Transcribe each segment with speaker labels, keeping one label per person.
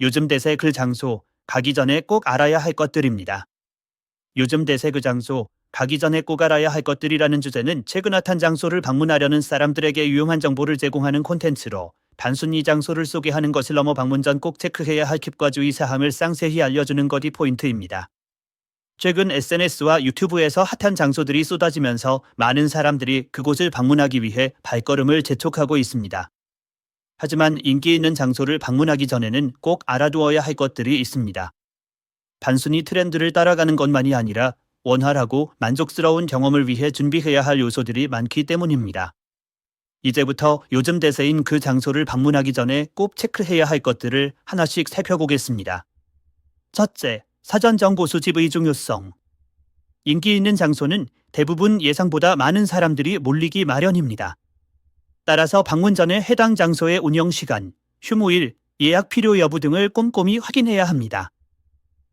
Speaker 1: 요즘 대세 그 장소, 가기 전에 꼭 알아야 할 것들입니다. 요즘 대세 그 장소, 가기 전에 꼭 알아야 할 것들이라는 주제는 최근 핫한 장소를 방문하려는 사람들에게 유용한 정보를 제공하는 콘텐츠로 단순히 장소를 소개하는 것을 넘어 방문 전 꼭 체크해야 할 킵과 주의 사항을 상세히 알려주는 것이 포인트입니다. 최근 SNS와 유튜브에서 핫한 장소들이 쏟아지면서 많은 사람들이 그곳을 방문하기 위해 발걸음을 재촉하고 있습니다. 하지만 인기 있는 장소를 방문하기 전에는 꼭 알아두어야 할 것들이 있습니다. 단순히 트렌드를 따라가는 것만이 아니라 원활하고 만족스러운 경험을 위해 준비해야 할 요소들이 많기 때문입니다. 이제부터 요즘 대세인 그 장소를 방문하기 전에 꼭 체크해야 할 것들을 하나씩 살펴보겠습니다. 첫째, 사전 정보 수집의 중요성. 인기 있는 장소는 대부분 예상보다 많은 사람들이 몰리기 마련입니다. 따라서 방문 전에 해당 장소의 운영 시간, 휴무일, 예약 필요 여부 등을 꼼꼼히 확인해야 합니다.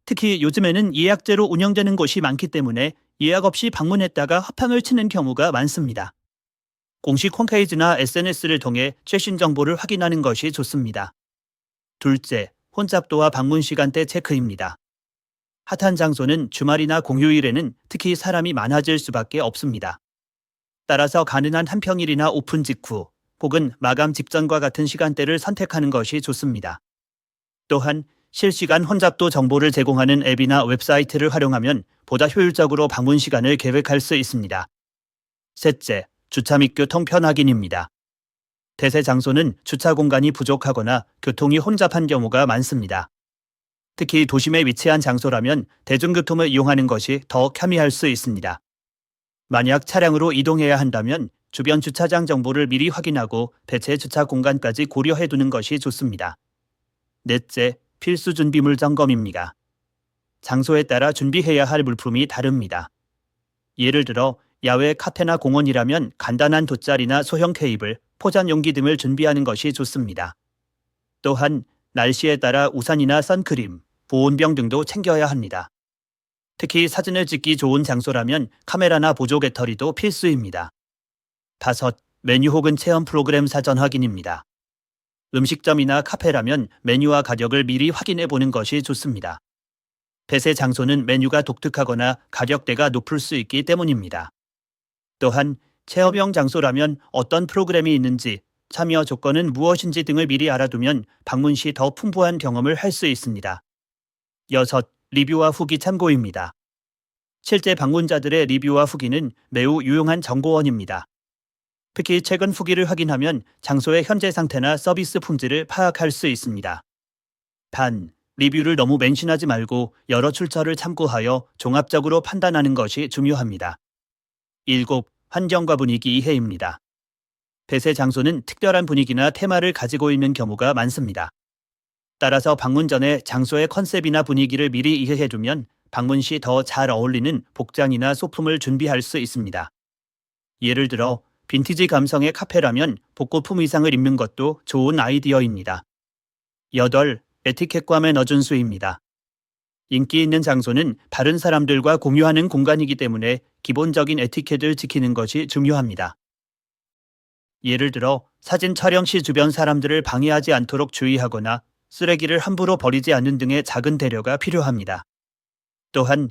Speaker 1: 특히 요즘에는 예약제로 운영되는 곳이 많기 때문에 예약 없이 방문했다가 허탕을 치는 경우가 많습니다. 공식 홈페이지나 SNS를 통해 최신 정보를 확인하는 것이 좋습니다. 둘째, 혼잡도와 방문 시간대 체크입니다. 핫한 장소는 주말이나 공휴일에는 특히 사람이 많아질 수밖에 없습니다. 따라서 가능한 한평일이나 오픈 직후 혹은 마감 직전과 같은 시간대를 선택하는 것이 좋습니다. 또한 실시간 혼잡도 정보를 제공하는 앱이나 웹사이트를 활용하면 보다 효율적으로 방문 시간을 계획할 수 있습니다. 셋째, 주차 및 교통 편 확인입니다. 대세 장소는 주차 공간이 부족하거나 교통이 혼잡한 경우가 많습니다. 특히 도심에 위치한 장소라면 대중교통을 이용하는 것이 더 편리할 수 있습니다. 만약 차량으로 이동해야 한다면 주변 주차장 정보를 미리 확인하고 대체 주차 공간까지 고려해 두는 것이 좋습니다. 넷째, 필수 준비물 점검입니다. 장소에 따라 준비해야 할 물품이 다릅니다. 예를 들어 야외 카페나 공원이라면 간단한 돗자리나 소형 테이블, 포장 용기 등을 준비하는 것이 좋습니다. 또한 날씨에 따라 우산이나 선크림, 보온병 등도 챙겨야 합니다. 특히 사진을 찍기 좋은 장소라면 카메라나 보조 배터리도 필수입니다. 다섯, 메뉴 혹은 체험 프로그램 사전 확인입니다. 음식점이나 카페라면 메뉴와 가격을 미리 확인해 보는 것이 좋습니다. 대세 장소는 메뉴가 독특하거나 가격대가 높을 수 있기 때문입니다. 또한 체험형 장소라면 어떤 프로그램이 있는지, 참여 조건은 무엇인지 등을 미리 알아두면 방문 시 더 풍부한 경험을 할 수 있습니다. 여섯, 리뷰와 후기 참고입니다. 실제 방문자들의 리뷰와 후기는 매우 유용한 정보원입니다. 특히 최근 후기를 확인하면 장소의 현재 상태나 서비스 품질을 파악할 수 있습니다. 단, 리뷰를 너무 맹신하지 말고 여러 출처를 참고하여 종합적으로 판단하는 것이 중요합니다. 7. 환경과 분위기 이해입니다. 대세 장소는 특별한 분위기나 테마를 가지고 있는 경우가 많습니다. 따라서 방문 전에 장소의 컨셉이나 분위기를 미리 이해해두면 방문 시 더 잘 어울리는 복장이나 소품을 준비할 수 있습니다. 예를 들어 빈티지 감성의 카페라면 복고품 의상을 입는 것도 좋은 아이디어입니다. 8. 에티켓과 매너 준수입니다. 인기 있는 장소는 다른 사람들과 공유하는 공간이기 때문에 기본적인 에티켓을 지키는 것이 중요합니다. 예를 들어 사진 촬영 시 주변 사람들을 방해하지 않도록 주의하거나 쓰레기를 함부로 버리지 않는 등의 작은 배려가 필요합니다. 또한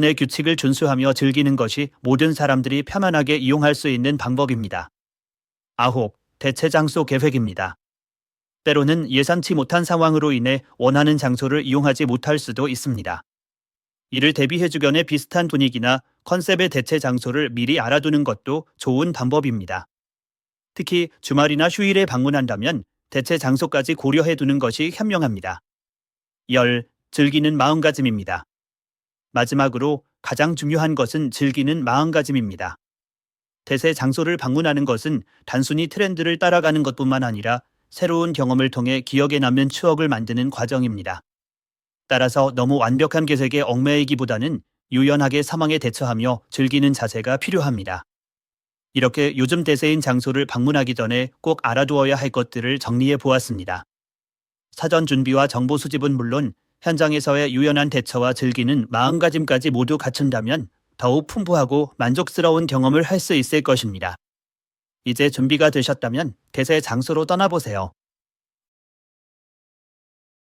Speaker 1: 내 규칙을 준수하며 즐기는 것이 모든 사람들이 편안하게 이용할 수 있는 방법입니다. 아홉, 대체 장소 계획입니다. 때로는 예상치 못한 상황으로 인해 원하는 장소를 이용하지 못할 수도 있습니다. 이를 대비해 주변의 비슷한 분위기나 컨셉의 대체 장소를 미리 알아두는 것도 좋은 방법입니다. 특히 주말이나 휴일에 방문한다면 대체 장소까지 고려해 두는 것이 현명합니다. 열, 즐기는 마음가짐입니다. 마지막으로 가장 중요한 것은 즐기는 마음가짐입니다. 대세 장소를 방문하는 것은 단순히 트렌드를 따라가는 것뿐만 아니라 새로운 경험을 통해 기억에 남는 추억을 만드는 과정입니다. 따라서 너무 완벽한 계획에 얽매이기보다는 유연하게 상황에 대처하며 즐기는 자세가 필요합니다. 이렇게 요즘 대세인 장소를 방문하기 전에 꼭 알아두어야 할 것들을 정리해 보았습니다. 사전 준비와 정보 수집은 물론 현장에서의 유연한 대처와 즐기는 마음가짐까지 모두 갖춘다면 더욱 풍부하고 만족스러운 경험을 할 수 있을 것입니다. 이제 준비가 되셨다면 대세 장소로 떠나보세요.